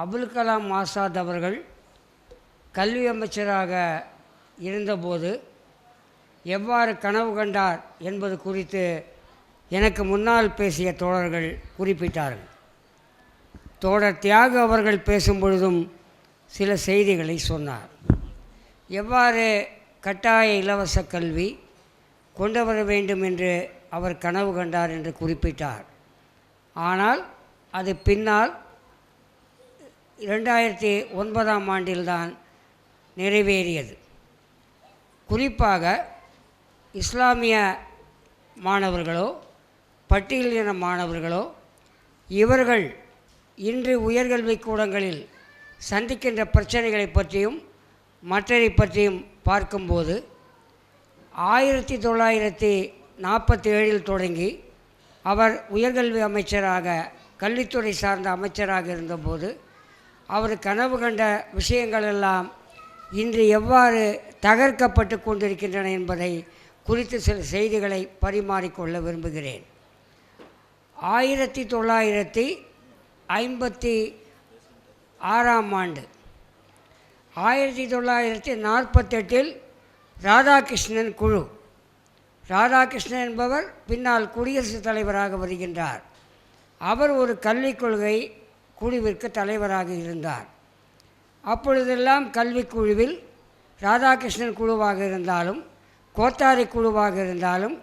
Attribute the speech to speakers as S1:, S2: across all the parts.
S1: அபுல் கலாம் ஆசாத் அவர்கள் கல்வி அமைச்சராக இருந்தபோது எவ்வாறு கனவு கண்டார் என்பது குறித்து எனக்கு முன்னால் பேசிய தோழர்கள் குறிப்பிட்டார்கள். தோழர் தியாக அவர்கள் பேசும் பொழுதும் சில செய்திகளை சொன்னார். எவ்வாறு கட்டாய இலவச கல்வி கொண்டு வர வேண்டும் என்று அவர் கனவு கண்டார் என்று குறிப்பிட்டார். ஆனால் அது பின்னால் இரண்டாயிரத்தி ஒன்பதாம் ஆண்டில்தான் நிறைவேறியது. குறிப்பாக இஸ்லாமிய மாணவர்களோ பட்டியலின மாணவர்களோ இவர்கள் இன்று உயர்கல்வி கூடங்களில் சந்திக்கின்ற பிரச்சனைகளை பற்றியும் மற்றதை பற்றியும் பார்க்கும்போது ஆயிரத்தி தொள்ளாயிரத்தி நாற்பத்தி ஏழில் தொடங்கி அவர் உயர்கல்வி அமைச்சராக கல்வித்துறை சார்ந்த அமைச்சராக இருந்தபோது அவர் கனவு கண்ட விஷயங்கள் எல்லாம் இன்று எவ்வாறு தகர்க்கப்பட்டு கொண்டிருக்கின்றன என்பதை குறித்து சில செய்திகளை பரிமாறிக்கொள்ள விரும்புகிறேன். ஆயிரத்தி தொள்ளாயிரத்தி ஐம்பத்தி ஆறாம் ஆண்டு. ஆயிரத்தி தொள்ளாயிரத்தி நாற்பத்தெட்டில் ராதாகிருஷ்ணன் குழு. ராதாகிருஷ்ணன் என்பவர் பின்னால் குடியரசுத் தலைவராக வருகின்றார். அவர் ஒரு கல்விக் கொள்கை குழுவிற்கு தலைவராக இருந்தார். அப்பொழுதெல்லாம் கல்விக்குழுவில் ராதாகிருஷ்ணன் குழுவாக இருந்தாலும் கோத்தாரி குழுவாக இருந்தாலும்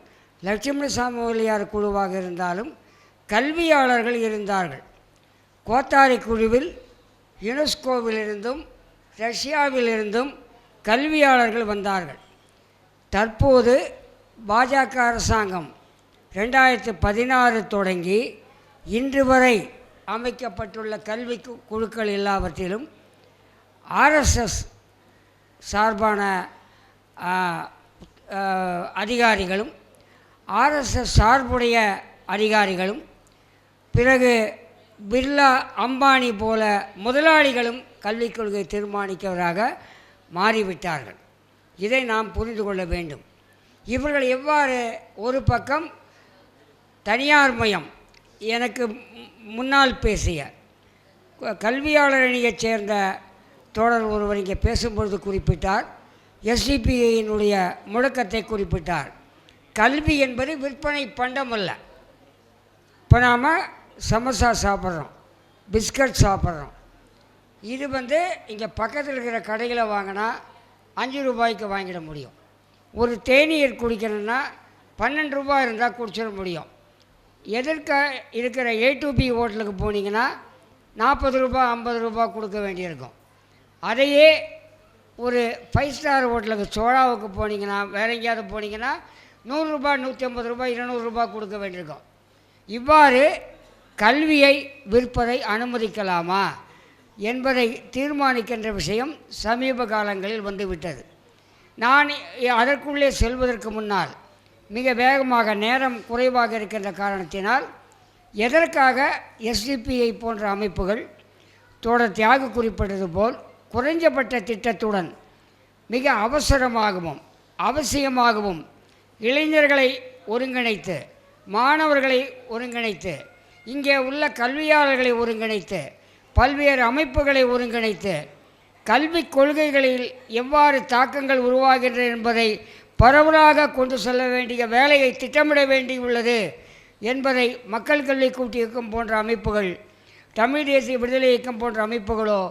S1: லட்சுமண சாமுவலியார் குழுவாக இருந்தாலும் கல்வியாளர்கள் இருந்தார்கள். கோத்தாரி குழுவில் யுனெஸ்கோவிலிருந்தும் ரஷ்யாவிலிருந்தும் கல்வியாளர்கள் வந்தார்கள். தற்போது பாஜக அரசாங்கம் ரெண்டாயிரத்து பதினாறு தொடங்கி இன்று வரை அமைக்கப்பட்டுள்ள கல்வி கு- குழுக்கள் எல்லாவற்றிலும் ஆர்எஸ்எஸ் சார்பான அதிகாரிகளும் ஆர்எஸ்எஸ் சார்புடைய அதிகாரிகளும் பிறகு பிர்லா அம்பானி போல முதலாளிகளும் கல்விக் கொள்கை தீர்மானிக்கவராக மாறிவிட்டார்கள். இதை நாம் புரிந்து கொள்ள வேண்டும். இவர்கள் எவ்வாறு ஒரு பக்கம் தனியார் மயம் எனக்கு மு- முன்னால் பேசிய கல்வியாளர் அணியைச் சேர்ந்த தோழர் ஒருவர் இங்கே பேசும்பொழுது குறிப்பிட்டார் எஸ்டிபிஐயினுடைய முழக்கத்தை குறிப்பிட்டார். கல்வி என்பது விற்பனை பண்டம் அல்ல இப்போ நாம் சமோசா சாப்பிட்றோம் பிஸ்கட் சாப்பிட்றோம். இது வந்து இங்கே பக்கத்தில் இருக்கிற கடையில் வாங்கினா அஞ்சு ரூபாய்க்கு வாங்கிட முடியும். ஒரு தேநீர் குடிக்கணும்னா பன்னெண்டு ரூபாய் இருந்தால் குடிச்சிட முடியும். எதிர்க்க இருக்கிற ஏ டு பி ஹோட்டலுக்கு போனீங்கன்னா நாற்பது ரூபாய் ஐம்பது ரூபாய் கொடுக்க வேண்டியிருக்கும். அதையே ஒரு ஃபைவ் ஸ்டார் ஹோட்டலுக்கு சோழாவுக்கு போனீங்கன்னா வேற எங்கேயாவது போனீங்கன்னா நூறுரூபா நூற்றி ஐம்பது ரூபாய் இருநூறுபா கொடுக்க வேண்டியிருக்கும். இவ்வாறு கல்வியை விற்பதை அனுமதிக்கலாமா என்பதை தீர்மானிக்கின்ற விஷயம் சமீப காலங்களில் வந்துவிட்டது. நான் அதற்குள்ளே செல்வதற்கு முன்னால் மிக வேகமாக நேரம் குறைவாக இருக்கின்ற காரணத்தினால் எதற்காக எஸ்டிபிஐ போன்ற அமைப்புகள் தோட தியாக குறிப்பிட்டது போல் குறைஞ்சபட்ச திட்டத்துடன் மிக அவசரமாகவும் அவசியமாகவும் இளைஞர்களை ஒருங்கிணைத்து மாணவர்களை ஒருங்கிணைத்து இங்கே உள்ள கல்வியாளர்களை ஒருங்கிணைத்து பல்வேறு அமைப்புகளை ஒருங்கிணைத்து கல்விக் கொள்கைகளில் எவ்வாறு தாக்கங்கள் உருவாகின்றன என்பதை பரவலாக கொண்டு செல்ல வேண்டிய வேலையை திட்டமிட வேண்டியுள்ளது என்பதை மக்கள் கல்வி கூட்டு இயக்கம் போன்ற அமைப்புகள் தமிழ் தேசிய விடுதலை இயக்கம் போன்ற அமைப்புகளோ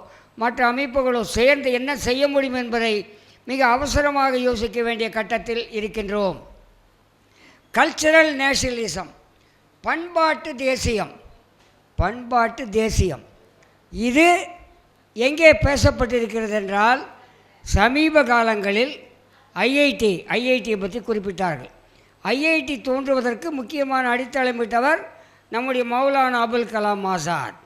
S1: மற்ற அமைப்புகளோ சேர்ந்து என்ன செய்ய முடியும் என்பதை மிக அவசரமாக யோசிக்க வேண்டிய கட்டத்தில் இருக்கின்றோம். கல்ச்சரல் நேஷனலிசம் பண்பாட்டு தேசியம் பண்பாட்டு தேசியம். இது எங்கே பேசப்பட்டிருக்கிறது என்றால் சமீப காலங்களில் ஐஐடி ஐஐடியை பற்றி குறிப்பிட்டார்கள். ஐஐடி தோன்றுவதற்கு முக்கியமான அடித்தளமிட்டவர் நம்முடைய மௌலானா அபுல் கலாம் ஆசாத்.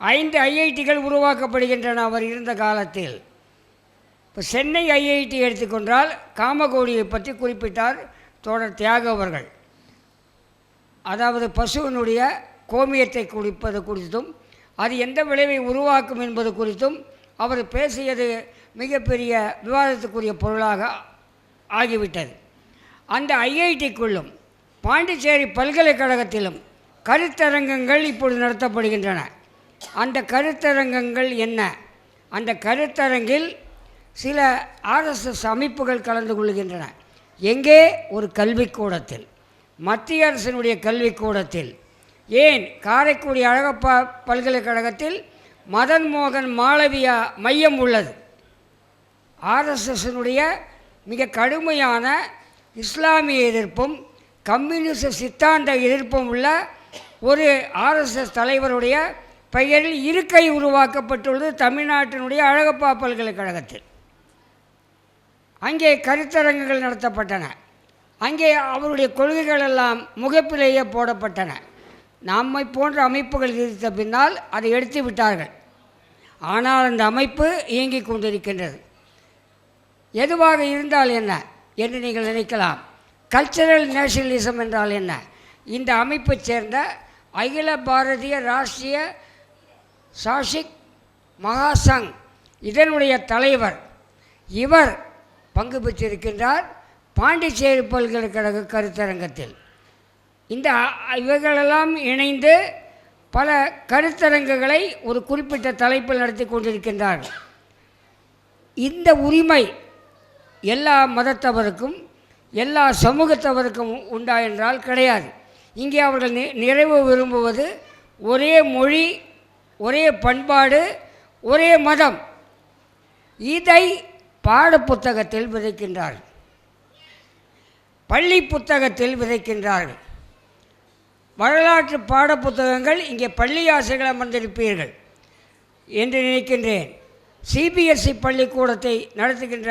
S1: ஐந்து ஐஐடிகள் உருவாக்கப்படுகின்றன அவர் இருந்த காலத்தில். இப்போ சென்னை ஐஐடி எடுத்துக்கொண்டால் காமகோடியை பற்றி குறிப்பிட்டார் தோழர் தியாக அவர்கள். அதாவது பசுவினுடைய கோமியத்தை குடிப்பது குறித்தும் அது எந்த விளைவை உருவாக்கும் என்பது குறித்தும் அவர் பேசியது மிகப்பெரிய விவாதத்துக்குரிய பொருளாக ஆகிவிட்டது. அந்த ஐஐடிக்குள்ளும் பாண்டிச்சேரி பல்கலைக்கழகத்திலும் கருத்தரங்கங்கள் இப்பொழுது நடத்தப்படுகின்றன. அந்த கருத்தரங்கங்கள் என்ன? அந்த கருத்தரங்கில் சில ஆர்எஸ்எஸ் அமைப்புகள் கலந்து கொள்கின்றன. எங்கே? ஒரு கல்விக்கூடத்தில். மத்திய அரசினுடைய கல்விக்கூடத்தில். ஏன்? காரைக்குடி அழகப்பா பல்கலைக்கழகத்தில் மதன் மோகன் மாளவியா மையம் உள்ளது. ஆர்எஸ்எஸ்னுடைய மிக கடுமையான இஸ்லாமிய எதிர்ப்பும் கம்யூனிச சித்தாந்த எதிர்ப்பும் உள்ள ஒரு ஆர்எஸ்எஸ் தலைவருடைய பெயரில் இருக்கை உருவாக்கப்பட்டுள்ளது தமிழ்நாட்டினுடைய அழகப்பா பல்கலைக்கழகத்தில். அங்கே கருத்தரங்குகள் நடத்தப்பட்டன. அங்கே அவருடைய கொள்கைகள் எல்லாம் முகப்பிலேயே போடப்பட்டன. நம்மை போன்ற அமைப்புகள் இருந்த பின்னால் அதை எடுத்து விட்டார்கள். ஆனால் அந்த அமைப்பு இயங்கிக் கொண்டிருக்கின்றது. எதுவாக இருந்தால் என்ன என்று நீங்கள் நினைக்கலாம். கல்ச்சரல் நேஷனலிசம் என்றால் என்ன? இந்த அமைப்பைச் சேர்ந்த அகில பாரதிய ராஷ்டிரிய சாஷிக் மகாசங் இதனுடைய தலைவர். இவர் பங்கு பெற்றிருக்கின்றார் பாண்டிச்சேரி பல்கலைக்கழக கருத்தரங்கத்தில். இந்த இவைகளெல்லாம் இணைந்து பல கருத்தரங்குகளை ஒரு குறிப்பிட்ட தலைப்பில் நடத்தி கொண்டிருக்கின்றார்கள் இந்த உரிமை எல்லா மதத்தவருக்கும் எல்லா சமூகத்தவருக்கும் உண்டா என்றால் கிடையாது. இங்கே அவர்கள் நிறைவு விரும்புவது ஒரே மொழி ஒரே பண்பாடு ஒரே மதம். இதை பாடப்புத்தகத்தில் விதைக்கின்றார்கள். பள்ளி புத்தகத்தில் விதைக்கின்றார்கள். வரலாற்று பாடப்புத்தகங்கள் இங்கே பள்ளி ஆசிரியர்கள் அமர்ந்திருப்பீர்கள் என்று நினைக்கின்றேன். சிபிஎஸ்இ பள்ளிக்கூடத்தை நடத்துகின்ற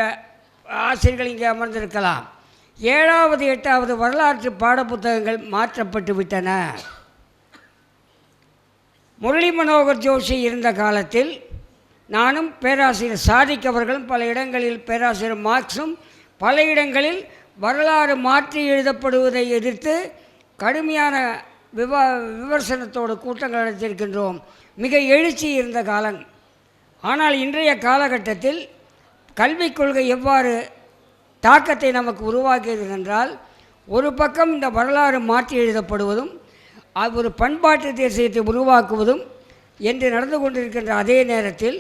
S1: ஆசிரியர்கள் இங்கே அமர்ந்திருக்கலாம். ஏழாவது எட்டாவது வரலாற்று பாடப்புத்தகங்கள் மாற்றப்பட்டு விட்டன. முரளி மனோகர் ஜோஷி இருந்த காலத்தில் நானும் பேராசிரியர் சாதிக் அவர்களும் பல இடங்களில் பேராசிரியர் மார்க்ஸும் பல இடங்களில் வரலாறு மாற்றி எழுதப்படுவதை எதிர்த்து கடுமையான விவா விமர்சனத்தோடு கூட்டங்கள் நடத்தியிருக்கின்றோம். மிக எழுச்சி இருந்த காலம். ஆனால் இன்றைய காலகட்டத்தில் கல்விக் கொள்கை எவ்வாறு தாக்கத்தை நமக்கு உருவாக்கியது என்றால் ஒரு பக்கம் இந்த வரலாறு மாற்றி எழுதப்படுவதும் ஒரு பண்பாட்டு தேசியத்தை உருவாக்குவதும் என்று நடந்து கொண்டிருக்கின்ற அதே நேரத்தில்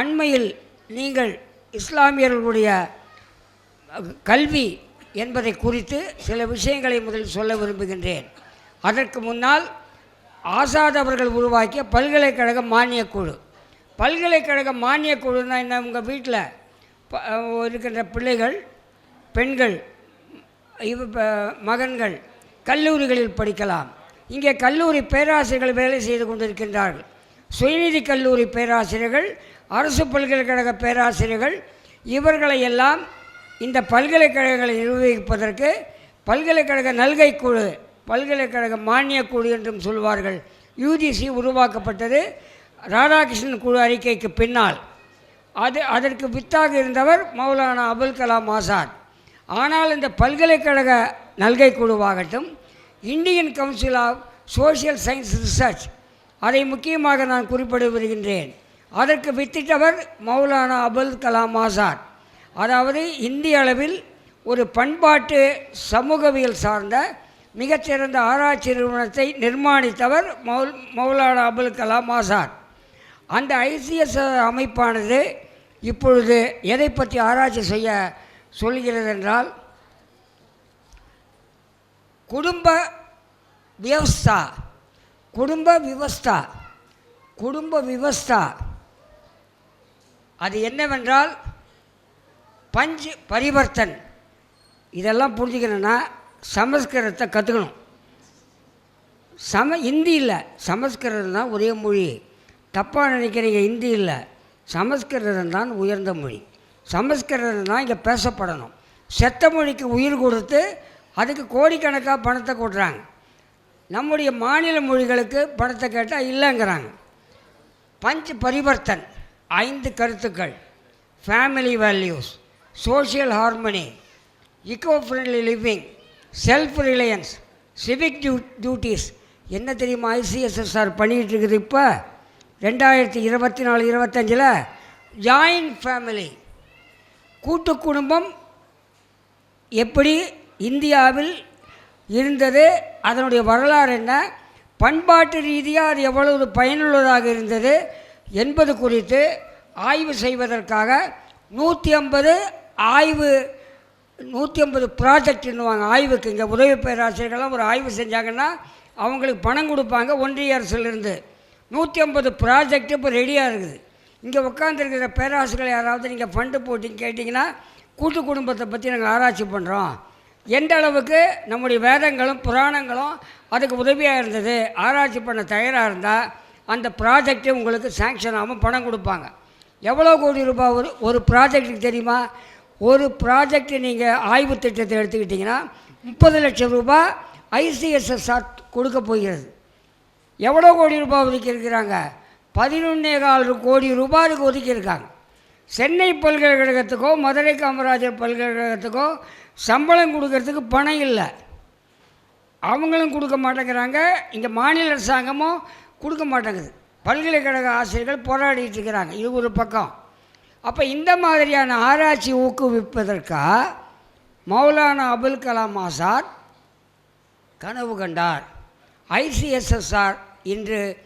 S1: அண்மையில் நீங்கள் இஸ்லாமியர்களுடைய கல்வி என்பதை குறித்து சில விஷயங்களை முதலில் சொல்ல விரும்புகின்றேன். அதற்கு முன்னால் ஆசாத் அவர்கள் உருவாக்கிய பல்கலைக்கழக மானியக் குழு பல்கலைக்கழக மானியக் குழுன்னா என்ன உங்கள் வீட்டில் இருக்கின்ற பிள்ளைகள் பெண்கள் இவ ப- மகன்கள் கல்லூரிகளில் படிக்கலாம். இங்கே கல்லூரி பேராசிரியர்கள் வேலை செய்து கொண்டிருக்கின்றார்கள். சுயநிதி கல்லூரி பேராசிரியர்கள் அரசு பல்கலைக்கழக பேராசிரியர்கள் இவர்களை எல்லாம் இந்த பல்கலைக்கழகங்களை நிர்வகிப்பதற்கு பல்கலைக்கழக நல்கை குழு பல்கலைக்கழக மானியக் குழு என்றும் சொல்வார்கள். யூஜிசி உருவாக்கப்பட்டது. ராதாகிருஷ்ணன் குழு அறிக்கைக்கு பின்னால். அது அதற்கு வித்தாக இருந்தவர் மௌலானா அபுல் கலாம் ஆசாத். ஆனால் இந்த பல்கலைக்கழக நல்கை குழுவாகட்டும் Indian council of social science research அதை முக்கியமாக நான் குறிப்பிட வருகின்றேன் அதற்கு வித்திட்டவர் மௌலானா அபுல் கலாம் ஆசாத். அதாவது இந்திய அளவில் ஒரு பண்பாட்டு சமூகவியல் சார்ந்த மிகச்சிறந்த ஆராய்ச்சி நிறுவனத்தை நிர்மாணித்தவர் மௌல் மௌலானா அபுல் கலாம் ஆசாத் அந்த ஐசிஎஸ் அமைப்பானது இப்பொழுது எதை பற்றி ஆராய்ச்சி செய்ய சொல்கிறது என்றால் குடும்ப வியவஸ்தா குடும்ப விவஸ்தா குடும்ப விவஸ்தா. அது என்னவென்றால் பஞ்சு பரிவர்த்தன். இதெல்லாம் புரிஞ்சுக்கணுன்னா சமஸ்கிருதத்தை கற்றுக்கணும் சம ஹிந்தி இல்லை. சமஸ்கிருதம் தான் ஒரே மொழி. தப்பாக நினைக்கிறீங்க ஹிந்தி இல்லை. சமஸ்கிருதம் தான் உயர்ந்த மொழி. சமஸ்கிருதம் தான் இங்கே பேசப்படணும். செத்த மொழிக்கு உயிர் கொடுத்து அதுக்கு கோடிக்கணக்காக பணத்தை கொடுறாங்க நம்முடைய மாநில மொழிகளுக்கு பணத்தை கேட்டால் இல்லைங்கிறாங்க. பஞ்ச் பரிவர்த்தன் ஐந்து கருத்துக்கள். Family values social harmony eco friendly living self reliance civic due duties என்ன தெரியுமா ஐசிஎஸ்எஸ்ஆர் பண்ணிகிட்டு இருக்குது இப்போ? ரெண்டாயிரத்தி இருபத்தி நாலு இருபத்தஞ்சில் ஜாயின்ட் ஃபேமிலி கூட்டு குடும்பம் எப்படி இந்தியாவில் இருந்தது? அதனுடைய வரலாறு என்ன? பண்பாட்டு ரீதியாக அது எவ்வளவு பயனுள்ளதாக இருந்தது? என்பது குறித்து ஆய்வு செய்வதற்காக நூற்றி ஐம்பது ஆய்வு நூற்றி ஐம்பது ப்ராஜெக்ட்னுவாங்க ஆய்வுக்கு இங்கே உதவி பேராசிரியர்கள்லாம் ஒரு ஆய்வு செஞ்சாங்கன்னா அவங்களுக்கு பணம் கொடுப்பாங்க ஒன்றிய அரசுலேருந்து. நூற்றி ஐம்பது ப்ராஜெக்ட் இப்போ ரெடியாக இருக்குது. இங்கே உட்காந்துருக்கிற பேராசிரியர்கள் யாராவது நீங்கள் ஃபண்டு போட்டு கேட்டிங்கன்னா கூட்டு குடும்பத்தை பற்றி நாங்கள் ஆராய்ச்சி பண்ணுறோம் எந்த அளவுக்கு நம்முடைய வேதங்களும் புராணங்களும் அதுக்கு உதவியாக இருந்தது ஆராய்ச்சி பண்ண தயாராக இருந்தால் அந்த ப்ராஜெக்ட்டு உங்களுக்கு சேங்ஷன் ஆகும் பணம் கொடுப்பாங்க. எவ்வளோ கோடி ரூபாய் ஒரு ஒரு ப்ராஜெக்ட்டுக்கு தெரியுமா? ஒரு ப்ராஜெக்ட் நீங்கள் ஆய்வு திட்டத்தை எடுத்துக்கிட்டிங்கன்னா முப்பது லட்சம் ரூபாய் ஐசிஎஸ்எஸ்ஆர் கொடுக்க போகிறது. எவ்வளோ கோடி ரூபாய் ஒதுக்கியிருக்கிறாங்க? பதினொன்னே கால் கோடி ரூபாய் அதுக்கு ஒதுக்கியிருக்காங்க. சென்னை பல்கலைக்கழகத்துக்கோ மதுரை காமராஜர் பல்கலைக்கழகத்துக்கோ சம்பளம் கொடுக்கறதுக்கு பணம் இல்லை. அவங்களும் கொடுக்க மாட்டேங்கிறாங்க. இங்கே மாநில அரசாங்கமும் கொடுக்க மாட்டேங்குது. பல்கலைக்கழக ஆசிரியர்கள் போராடிட்டு இருக்கிறாங்க. இது ஒரு பக்கம். அப்போ இந்த மாதிரியான ஆராய்ச்சி ஊக்குவிப்பதற்காக மௌலானா அபுல் கலாம் ஆசாத் கனவு கண்டார். ஐசிஎஸ்எஸ்ஆர் இன்று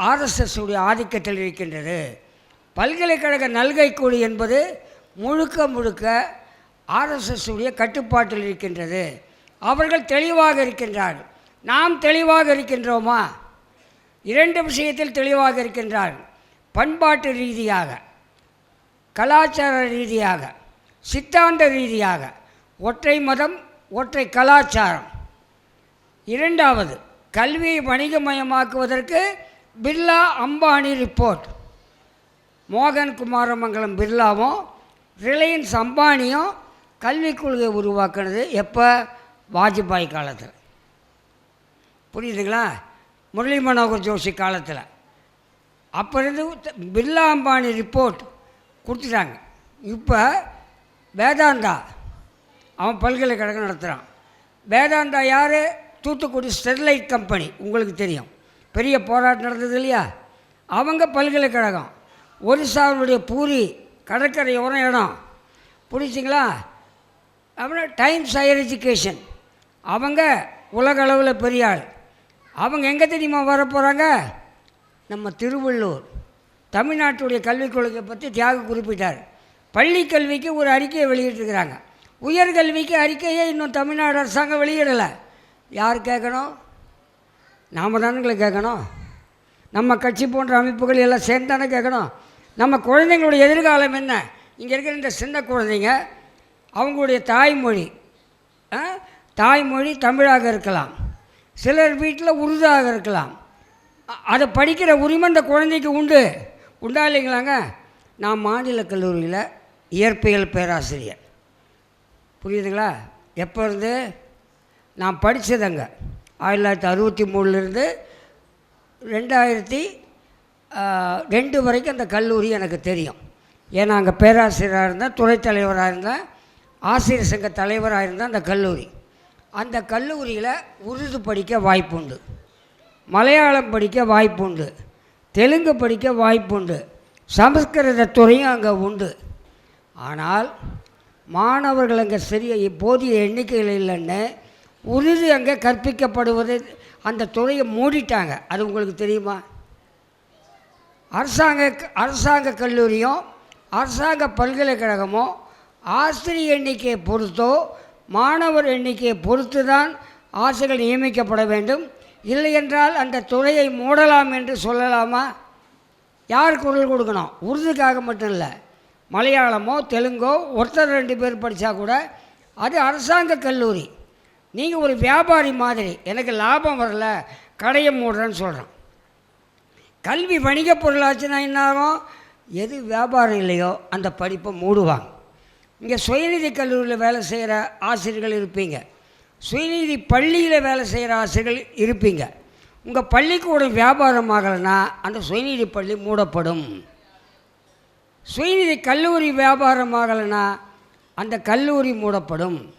S1: ஆர்எஸ்எஸ் உடைய ஆதிக்கத்தில் இருக்கின்றது. பல்கலைக்கழக நல்கை குழு என்பது முழுக்க முழுக்க ஆர்எஸ்எஸ் உடைய கட்டுப்பாட்டில் இருக்கின்றது. அவர்கள் தெளிவாக இருக்கின்றார்கள். நாம் தெளிவாக இருக்கின்றோமா? இரண்டு விஷயத்தில் தெளிவாக இருக்கின்றார்கள். பண்பாட்டு ரீதியாக. கலாச்சார ரீதியாக சித்தாந்த ரீதியாக ஒற்றை மதம் ஒற்றை கலாச்சாரம். இரண்டாவது கல்வியை வணிகமயமாக்குவதற்கு பிர்லா அம்பானி ரிப்போர்ட். மோகன் குமாரமங்கலம் பிர்லாவும் ரிலையன்ஸ் அம்பானியும் கல்விக் கொள்கையை உருவாக்குனது எப்போ? வாஜ்பாய் காலத்தில். புரியுதுங்களா? முரளி மனோகர் ஜோஷி காலத்தில். அப்போ இருந்து பிர்லா அம்பானி ரிப்போர்ட் கொடுத்துட்டாங்க இப்போ வேதாந்தா அவன் பல்கலைக்கழகம் நடத்துகிறான் வேதாந்தா யார்? தூத்துக்குடி ஸ்டெர்லைட் கம்பெனி உங்களுக்கு தெரியும். பெரிய போராட்டம் நடந்தது இல்லையா? அவங்க பல்கலைக்கழகம் ஒரிசாவுடைய பூரி கடற்கரையோரம் இடம். புரிச்சிங்களா அப்புறம் டைம்ஸ் ஹையர் எஜுகேஷன். அவங்க உலக அளவில் பெரிய ஆள். அவங்க எங்கே தெரியுமா வர போகிறாங்க நம்ம திருவள்ளூர். தமிழ்நாட்டுடைய கல்விக் கொள்கையை பற்றி தியாக குறிப்பிட்டார். பள்ளி கல்விக்கு ஒரு அறிக்கையை வெளியிட்டிருக்கிறாங்க. உயர்கல்விக்கு அறிக்கையே இன்னும் தமிழ்நாடு அரசாங்கம் வெளியிடலை. யார் கேட்கணும்? நாம் தானுங்களை கேட்கணும். நம்ம கட்சி போன்ற அமைப்புகள் எல்லாம் சேர்ந்து தானே கேட்கணும். நம்ம குழந்தைங்களுடைய எதிர்காலம் என்ன? இங்கே இருக்கிற இந்த சின்ன குழந்தைங்க அவங்களுடைய தாய்மொழி தாய்மொழி தமிழாக இருக்கலாம். சிலர் வீட்டில் உருதாக இருக்கலாம். அதை படிக்கிற உரிமை இந்த குழந்தைக்கு உண்டு. உண்டா இல்லைங்களாங்க? நான் மாநில கல்லூரியில் இயற்பியல் பேராசிரியர். புரியுதுங்களா? எப்போ இருந்து? நான் படித்ததங்க ஆயிரத்தி தொள்ளாயிரத்தி அறுபத்தி மூணுலேருந்து ரெண்டாயிரத்தி ரெண்டு வரைக்கும் அந்த கல்லூரி எனக்கு தெரியும். ஏன்னா அங்கே பேராசிரியராக இருந்தேன் துறைத்தலைவராக இருந்தேன் ஆசிரியர் சங்க தலைவராக இருந்தேன் அந்த கல்லூரி. அந்த கல்லூரியில் உருது படிக்க வாய்ப்பு உண்டு மலையாளம் படிக்க வாய்ப்பு உண்டு தெலுங்கு படிக்க வாய்ப்புண்டு. சமஸ்கிருத துறையும் அங்கே உண்டு. ஆனால் மாணவர்கள் அங்கே சரியாக போதிய எண்ணிக்கைகள் இல்லைன்னு உருது அங்கே கற்பிக்கப்படுவது அந்த துறையை மூடிட்டாங்க. அது உங்களுக்கு தெரியுமா? அரசாங்க அரசாங்க கல்லூரியும் அரசாங்க பல்கலைக்கழகமும் ஆசிரியர் எண்ணிக்கையை பொறுத்தோ மாணவர் எண்ணிக்கையை பொறுத்து தான் ஆசிரியர்கள் நியமிக்கப்பட வேண்டும். இல்லை என்றால் அந்த துறையை மூடலாம் என்று சொல்லலாமா? யார் குரல் கொடுக்கணும்? உருதுக்காக மட்டும் இல்லை. மலையாளமோ தெலுங்கோ ஒருத்தர் ரெண்டு பேர் படித்தா கூட அது அரசாங்க கல்லூரி. நீங்கள் ஒரு வியாபாரி மாதிரி. எனக்கு லாபம் வரல கடையை மூடுறேன்னு சொல்கிறேன் கல்வி வணிக பொருளாச்சுன்னா என்னாகும் எது வியாபாரம் இல்லையோ அந்த படிப்பை மூடுவாங்க. இங்கே சுயநிதி கல்லூரியில் வேலை செய்கிற ஆசிரியர்கள் இருப்பீங்க. சுயநிதி பள்ளியில் வேலை செய்கிற ஆசிரியர்கள் இருப்பீங்க. உங்கள் பள்ளிக்கூடம் வியாபாரம் ஆகலைன்னா அந்த சுயநிதி பள்ளி மூடப்படும். சுயநிதி கல்லூரி வியாபாரம் ஆகலைன்னா அந்த கல்லூரி மூடப்படும்.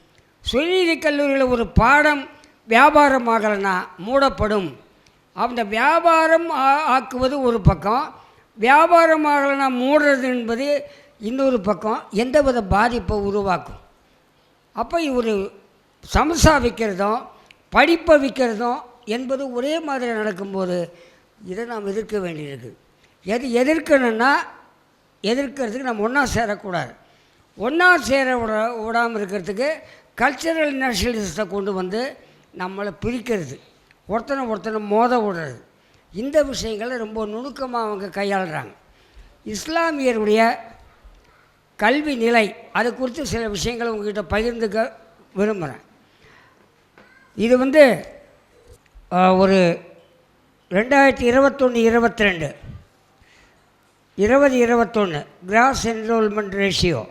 S1: சுயநிதி கல்லூரியில் ஒரு பாடம் வியாபாரம் ஆகலைன்னா மூடப்படும். அந்த வியாபாரம் ஆ- ஆக்குவது ஒரு பக்கம். வியாபாரம் ஆகலைன்னா மூடுறது என்பது இன்னொரு பக்கம். எந்தவித பாதிப்பை உருவாக்கும்? அப்போ ஒரு சமசா விற்கிறதும் படிப்பை விற்கிறதும் என்பது ஒரே மாதிரி நடக்கும்போது இதை நாம் எதிர்க்க வேண்டியிருக்கு. எது எதிர்க்கணும்னா எதிர்க்கிறதுக்கு நம்ம ஒன்றா சேரக்கூடாது. ஒன்றா சேர விட விடாமல் இருக்கிறதுக்கு கல்ச்சரல் நேஷனலிசத்தை கொண்டு வந்து நம்மளை பிரிக்கிறது. ஒருத்தனை ஒருத்தனை மோத விடுறது. இந்த விஷயங்களை ரொம்ப நுணுக்கமாக அவங்க கையாளுறாங்க. இஸ்லாமியருடைய கல்வி நிலை அது குறித்து சில விஷயங்களை உங்ககிட்ட பகிர்ந்துக்க விரும்புகிறேன் இது வந்து ஒரு ரெண்டாயிரத்தி இருபத்தொன்று இருபத்தி ரெண்டு. இருபது இருபத்தொன்று கிராஸ் என்ரோல்மெண்ட் ரேஷியோ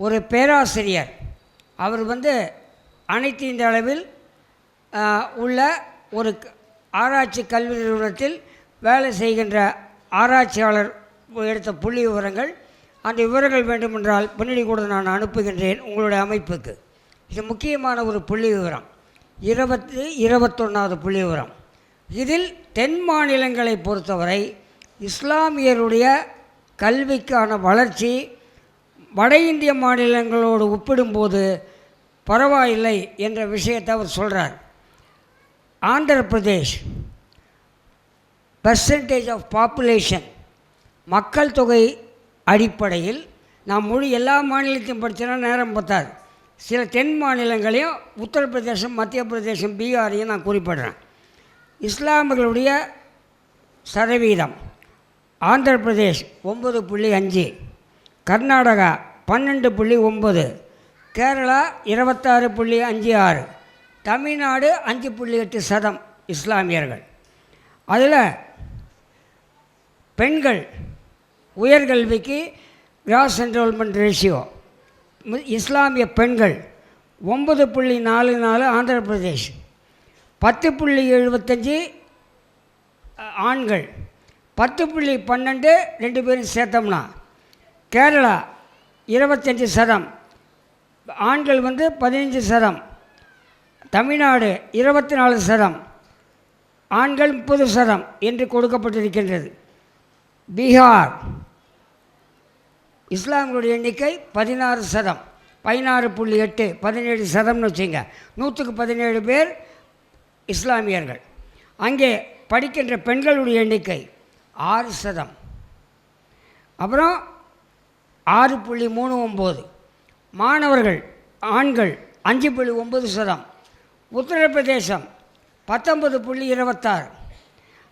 S1: ஒரு பேராசிரியர் அவர் வந்து அனைத்து இந்த அளவில் உள்ள ஒரு ஆராய்ச்சி கல்வி நிறுவனத்தில் வேலை செய்கின்ற ஆராய்ச்சியாளர் எடுத்த புள்ளி விவரங்கள் அந்த விவரங்கள் வேண்டுமென்றால் பின்னணி கூட நான் அனுப்புகின்றேன் உங்களுடைய அமைப்புக்கு. இது முக்கியமான ஒரு புள்ளி விவரம். இருபத்தி இருபத்தொன்னாவது புள்ளி விவரம் இதில் தென் மாநிலங்களை பொறுத்தவரை இஸ்லாமியருடைய கல்விக்கான வளர்ச்சி வட இந்திய மாநிலங்களோடு ஒப்பிடும்போது பரவாயில்லை என்ற விஷயத்தை அவர் சொல்கிறார் Andhra Pradesh percentage of population மக்கள் தொகை அடிப்படையில் நான் மொழி எல்லா மாநிலத்தையும் படித்தேன்னா நேரம் பத்தாது. சில தென் மாநிலங்களையும் உத்தரப்பிரதேசம் மத்திய பிரதேசம் பீகாரையும் நான் குறிப்பிடுறேன். இஸ்லாமியர்களுடைய சதவீதம் ஆந்திர பிரதேஷ் ஒம்பது புள்ளி அஞ்சு கர்நாடகா பன்னெண்டு புள்ளி ஒம்பது கேரளா இருபத்தாறு புள்ளி அஞ்சு ஆறு தமிழ்நாடு அஞ்சு புள்ளி எட்டு சதம் இஸ்லாமியர்கள். அதில் பெண்கள் உயர்கல்விக்கு கிராஸ் என்ரோல்மெண்ட் ரேஷியோ இஸ்லாமிய பெண்கள் ஒம்பது புள்ளி நாலு நாலு ஆந்திர பிரதேஷ் பத்து புள்ளி எழுபத்தஞ்சி ஆண்கள் பத்து புள்ளி பன்னெண்டு ரெண்டு பேரும் சேர்த்தோம்னா கேரளா இருபத்தஞ்சி சதம் ஆண்கள் வந்து பதினஞ்சு சதம் தமிழ்நாடு இருபத்தி நாலு சதம் ஆண்கள் முப்பது சதம் என்று கொடுக்கப்பட்டிருக்கின்றது. பீகார் இஸ்லாம்களுடைய எண்ணிக்கை பதினாறு சதம். பதினாறு புள்ளி எட்டு பதினேழு சதம்னு வச்சுங்க. நூற்றுக்கு பதினேழு பேர் இஸ்லாமியர்கள். அங்கே படிக்கின்ற பெண்களுடைய எண்ணிக்கை ஆறு சதம். அப்புறம் ஆறு புள்ளி மூணு ஒம்பது. மாணவர்கள் ஆண்கள் அஞ்சு புள்ளி ஒம்பது சதம். உத்தரப்பிரதேசம் பத்தொன்பது புள்ளி இருபத்தாறு.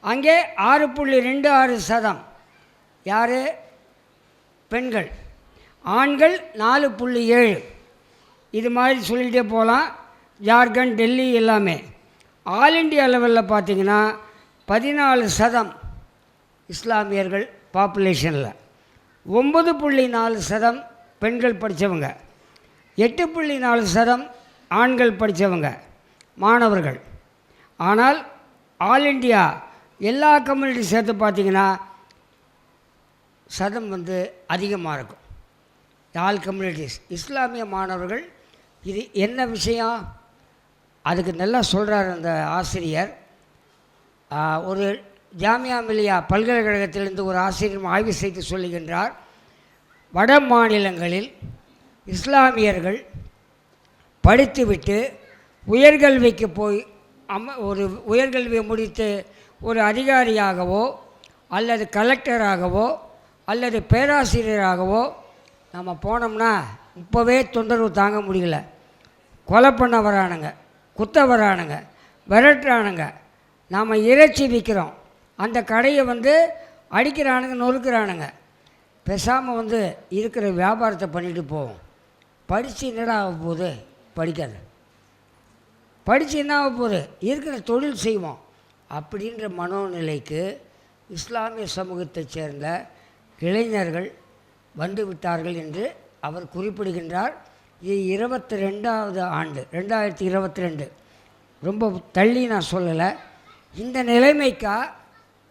S1: அங்கே ஆறு புள்ளி ரெண்டு ஆறு சதம். யார்? பெண்கள். ஆண்கள் நாலு புள்ளி ஏழு. இது மாதிரி சொல்லிகிட்டே போகலாம். ஜார்க்கண்ட் டெல்லி எல்லாமே. ஆல் இண்டியா லெவலில் பார்த்திங்கன்னா பதினாலு சதம் இஸ்லாமியர்கள் பாப்புலேஷனில் ஒம்பது புள்ளி நாலு சதம் பெண்கள் படித்தவங்க எட்டு புள்ளி நாலு சதம் ஆண்கள் படித்தவங்க மாணவர்கள். ஆனால் ஆல் இண்டியா எல்லா கம்யூனிட்டி சேர்த்து பார்த்தீங்கன்னா சதம் வந்து அதிகமாக இருக்கும். ஆல் கம்யூனிட்டிஸ் இஸ்லாமிய மாணவர்கள் இது என்ன விஷயம்? அதுக்கு நல்லா சொல்கிறார் அந்த ஆசிரியர். ஒரு ஜாமியா மில்லியா பல்கலைக்கழகத்திலிருந்து ஒரு ஆசிரியர் ஆய்வு செய்து சொல்லுகின்றார் வட மாநிலங்களில் இஸ்லாமியர்கள் படித்துவிட்டு உயர்கல்விக்கு போய் அம ஒரு உயர்கல்வியை முடித்து ஒரு அதிகாரியாகவோ அல்லது கலெக்டராகவோ அல்லது பேராசிரியராகவோ நம்ம போனோம்னா இப்போவே தொந்தரவு தாங்க முடியல. கொலை பண்ண வரானுங்க குத்த வரானுங்க விரட்டுறானுங்க. நாம் இறைச்சி விற்கிறோம் அந்த கடையை வந்து அடிக்கிறானுங்க நொறுக்கிறானுங்க. பேசாமல் வந்து இருக்கிற வியாபாரத்தை பண்ணிட்டு போவோம். படித்து என்னடா ஆக போகுது? படிக்காது. படித்து என்ன ஆக போகுது? இருக்கிற தொழில் செய்வோம். அப்படின்ற மனோநிலைக்கு இஸ்லாமிய சமூகத்தைச் சேர்ந்த இளைஞர்கள் வந்துவிட்டார்கள் என்று அவர் குறிப்பிடுகின்றார். இது இருபத்தி ரெண்டாவது ஆண்டு ரெண்டாயிரத்தி இருபத்தி ரெண்டு ரொம்ப தள்ளி நான் சொல்லலை. இந்த நிலைமைக்கா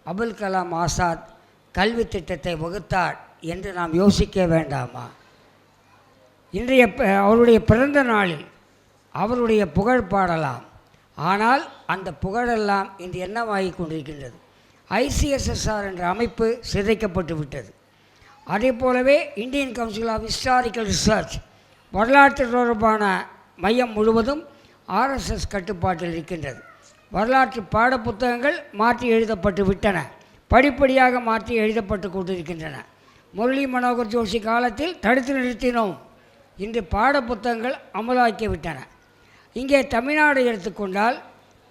S1: அபுல் கலாம் ஆசாத் கல்வி திட்டத்தை வகுத்தார் என்று நாம் யோசிக்க வேண்டாமா? இன்றைய ப- அவருடைய பிறந்த நாளில் அவருடைய புகழ் பாடலாம். ஆனால் அந்த புகழெல்லாம் இன்று என்னவாகி கொண்டிருக்கின்றது? ஐசிஎஸ்எஸ்ஆர் என்ற அமைப்பு சிதைக்கப்பட்டு விட்டது அதே போலவே Indian council of historical research வரலாற்று தொடர்பான மையம் முழுவதும் ஆர்எஸ்எஸ் கட்டுப்பாட்டில் இருக்கின்றது. வரலாற்று பாடப்புத்தகங்கள் மாற்றி எழுதப்பட்டு விட்டன. படிப்படியாக மாற்றி எழுதப்பட்டு கொண்டிருக்கின்றன. முரளி மனோகர் ஜோஷி காலத்தில் தடுத்து நிறுத்தினோம். இன்று பாடப்புத்தகங்கள் அமலாக்கிவிட்டன. இங்கே தமிழ்நாடு எடுத்துக்கொண்டால்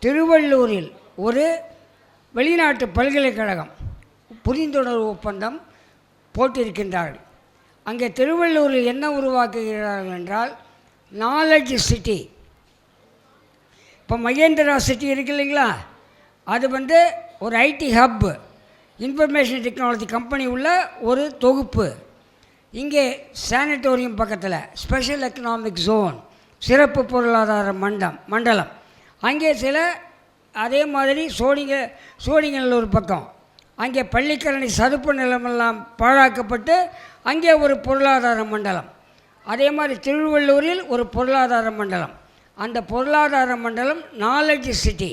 S1: திருவள்ளூரில் ஒரு வெளிநாட்டு பல்கலைக்கழகம் புரிந்துணர்வு ஒப்பந்தம் போட்டிருக்கின்றார்கள். அங்கே திருவள்ளூரில் என்ன உருவாக்குகிறார்கள் என்றால் நாலெட்ஜ் சிட்டி இப்போ மகேந்திரா சிட்டி இருக்கு இல்லைங்களா? அது வந்து ஒரு IT hub information technology company உள்ள ஒரு தொகுப்பு. இங்கே சானிட்டோரியம் பக்கத்தில் ஸ்பெஷல் எக்கனாமிக் ஜோன் சிறப்பு பொருளாதார மண்டம் மண்டலம். அங்கே சில அதே மாதிரி சோழிங்க சோழிங்கநல்லூர் பக்கம். அங்கே பள்ளிக்கரணை சதுப்பு நிலமெல்லாம் பாழாக்கப்பட்டு அங்கே ஒரு பொருளாதார மண்டலம். அதே மாதிரி திருவள்ளூரில் ஒரு பொருளாதார மண்டலம். அந்த பொருளாதார மண்டலம் நாலெட்ஜ் சிட்டி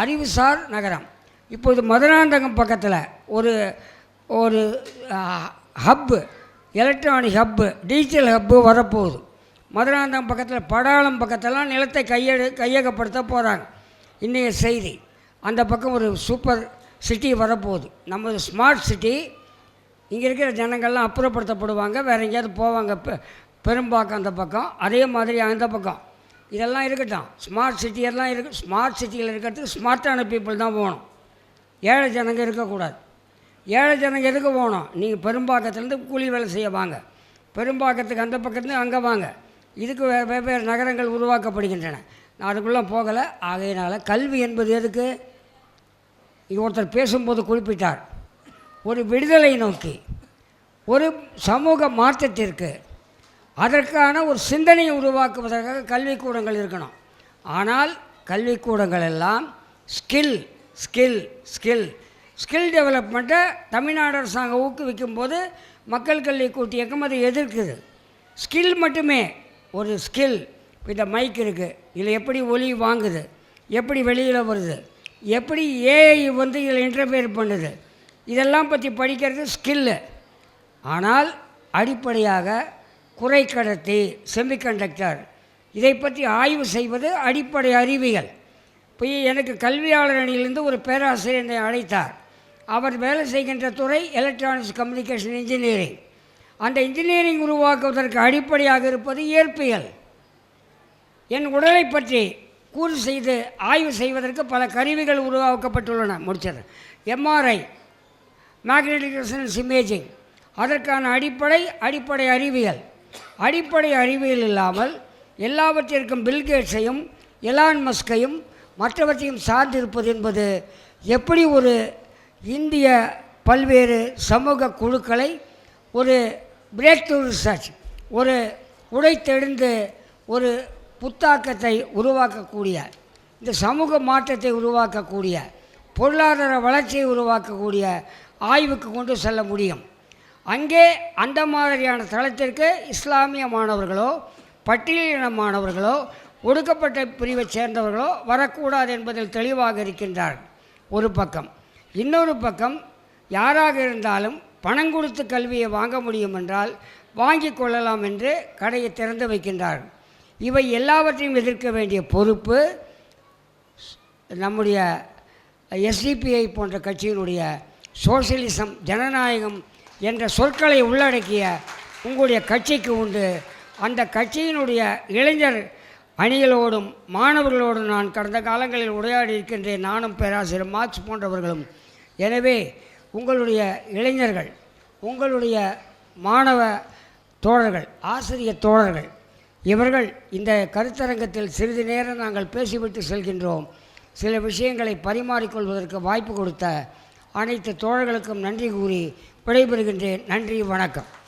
S1: அறிவுசார் நகரம். இப்போது மதுராந்தகம் பக்கத்தில் ஒரு ஒரு hub electronic hub digital hub வரப்போகுது. மதுராந்தகம் பக்கத்தில் படாளம் பக்கத்தெல்லாம் நிலத்தை கையெழு கையகப்படுத்த போகிறாங்க இன்றைய செய்தி. அந்த பக்கம் ஒரு சூப்பர் சிட்டி வரப்போகுது. நமது ஸ்மார்ட் சிட்டி இங்கே இருக்கிற ஜனங்கள்லாம் அப்புறப்படுத்தப்படுவாங்க. வேறு எங்கேயாவது போவாங்க. பெ பெரும்பாக்கம் அந்த பக்கம். அதே மாதிரி அந்த பக்கம். இதெல்லாம் இருக்கட்டும். ஸ்மார்ட் சிட்டியெல்லாம் இருக்கு. ஸ்மார்ட் சிட்டியில் இருக்கிறதுக்கு ஸ்மார்ட்டான பீப்புள் தான் போகணும். ஏழை ஜனங்க இருக்கக்கூடாது. ஏழை ஜனங்க எதுக்கு போகணும்? நீங்கள் பெரும்பாக்கத்துலேருந்து கூலி வேலை செய்ய வாங்க. பெரும்பாக்கத்துக்கு அந்த பக்கத்துலேருந்து அங்கே வாங்க. இதுக்கு வெவ்வேறு நகரங்கள் உருவாக்கப்படுகின்றன. நான் அதுக்குள்ளே போகலை. ஆகையினால் கல்வி என்பது எதுக்கு? இங்கே ஒருத்தர் பேசும்போது குறிப்பிட்டார். ஒரு விடுதலை நோக்கி ஒரு சமூக மாற்றத்திற்கு அதற்கான ஒரு சிந்தனையை உருவாக்குவதற்காக கல்விக்கூடங்கள் இருக்கணும். ஆனால் கல்விக்கூடங்கள் எல்லாம் ஸ்கில் ஸ்கில் ஸ்கில். ஸ்கில் டெவலப்மெண்ட்டை தமிழ்நாடு அரசாங்கம் ஊக்குவிக்கும் போது மக்கள் கல்வி கூட்டு இயக்கம் அதை எதிர்க்குது. ஸ்கில் மட்டுமே ஒரு ஸ்கில். இந்த மைக் இருக்குது இதில் எப்படி ஒலி வாங்குது? எப்படி வெளியில் வருது? எப்படி ஏஐ வந்து இதில் இன்டர்ஃபியர் பண்ணுது? இதெல்லாம் பற்றி படிக்கிறது ஸ்கில்லு ஆனால் அடிப்படையாக குறை கடத்தி செமிகண்டக்டர் இதை பற்றி ஆய்வு செய்வது அடிப்படை அறிவியல். இப்போ எனக்கு கல்வியாளர் அணியிலிருந்து ஒரு பேராசிரியர் என்னை அழைத்தார். அவர் வேலை செய்கின்ற துறை எலக்ட்ரானிக்ஸ் கம்யூனிகேஷன் இன்ஜினியரிங் அந்த இன்ஜினியரிங் உருவாக்குவதற்கு அடிப்படையாக இருப்பது இயற்பியல். என் உடலை பற்றி கூறு செய்து ஆய்வு செய்வதற்கு பல கருவிகள் உருவாக்கப்பட்டுள்ளன. முடிச்சது. எம்ஆர்ஐ மேக்னெட்டிக் ரெசனன்ஸ் இமேஜிங் அதற்கான அடிப்படை அடிப்படை அறிவியல். அடிப்படை அறிவியல் இல்லாமல் எல்லாவற்றிற்கும் பில்கேட்ஸையும் எலான் மஸ்கையும் மற்றவற்றையும் சார்ந்திருப்பது என்பது எப்படி ஒரு இந்திய பல்வேறு சமூக குழுக்களை ஒரு பிரேக் த்ரூ ரிசர்ச் ஒரு உடைத்தெழுந்து ஒரு புத்தாக்கத்தை உருவாக்கக்கூடிய இந்த சமூக மாற்றத்தை உருவாக்கக்கூடிய பொருளாதார வளர்ச்சியை உருவாக்கக்கூடிய ஆய்வுக்கு கொண்டு செல்ல முடியும். அங்கே அந்த மாதிரியான தளத்திற்கு இஸ்லாமிய மாணவர்களோ பட்டியலின மாணவர்களோ ஒடுக்கப்பட்ட பிரிவைச் சேர்ந்தவர்களோ வரக்கூடாது என்பதில் தெளிவாக இருக்கின்றார்கள் ஒரு பக்கம். இன்னொரு பக்கம் யாராக இருந்தாலும் பணம் கொடுத்து கல்வியை வாங்க முடியும் என்றால் வாங்கி கொள்ளலாம் என்று கடையை திறந்து வைக்கின்றார்கள். இவை எல்லாவற்றையும் எதிர்க்க வேண்டிய பொறுப்பு நம்முடைய எஸ்டிபிஐ போன்ற கட்சியினுடைய சோசியலிசம் ஜனநாயகம் என்ற சொற்களை உள்ளடக்கிய உங்களுடைய கட்சிக்கு உண்டு. அந்த கட்சியினுடைய இளைஞர் அணிகளோடும் மாணவர்களோடும் நான் கடந்த காலங்களில் உரையாடி இருக்கின்றேன். நானும் பேராசிரியர் மார்க்ஸ் போன்றவர்களும். எனவே உங்களுடைய இளைஞர்கள் உங்களுடைய மாணவ தோழர்கள் ஆசிரியர் தோழர்கள் இவர்கள் இந்த கருத்தரங்கத்தில் சிறிது நேரம் நாங்கள் பேசிவிட்டு செல்கின்றோம். சில விஷயங்களை பரிமாறிக்கொள்வதற்கு வாய்ப்பு கொடுத்த அனைத்து தோழர்களுக்கும் நன்றி கூறி விடைபெறுகின்றேன். நன்றி வணக்கம்.